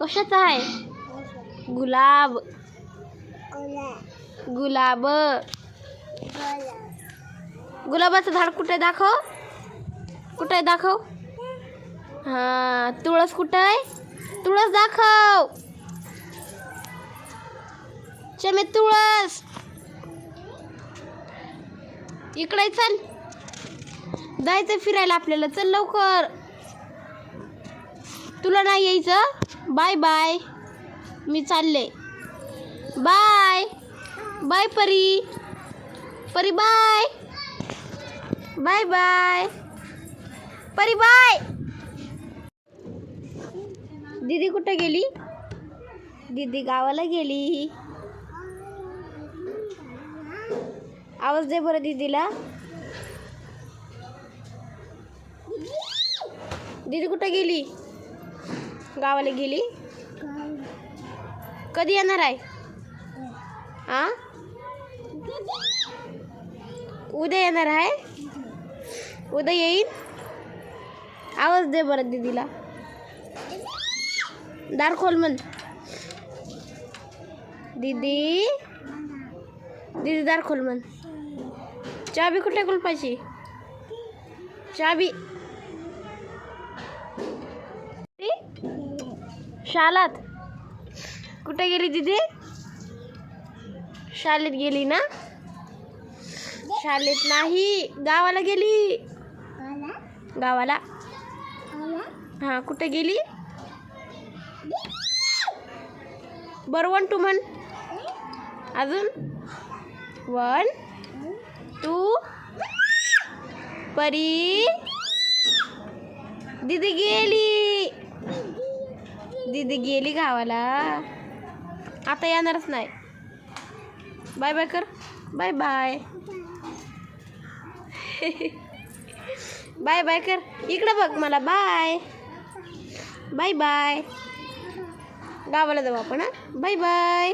कशाचा आहे? गुलाब. गुलाब. गुलाबाचं झाड कुठे दाखव. कुठे आहे? दाखव. हा तुळस कुठं आहे? तुळस दाखव. चमे तुळस. इकडे चल. जायचं फिरायला आपल्याला. चल लवकर. तुला नाही यायचं? बाय बाय मी चालले. Bye bye Pari. Pari bye bye bye Pari bye दीदी कुठं गेली? दीदी गावाला गेली. आवाज दे बरं दीदीला. दीदी कुठं गेली? गावाला गेली? कधी येणार आहे? आ? उद्या येणार आहे? उद्या येईन? आवाज दे बरं दीदीला. दार खोल म्हण. दीदी? दीदी दार खोल म्हण. चाबी कुठे कुलपाची? चाबी शालात? कुठे गेली दीदी? शाळेत गेली ना? शाळेत नाही. गावाला गेली? गावाला? हा कुठे गेली? बर वन टू म्हण. अजून? वन टू परी. दीदी गेली. दीदी गेली गावाला. आता येणारच नाही. बाय बाय कर. Bye bye. बाय बाय कर. इकडं बघ मला. बाय. Bye bye. गावाला जाऊ आपण हां? Bye bye.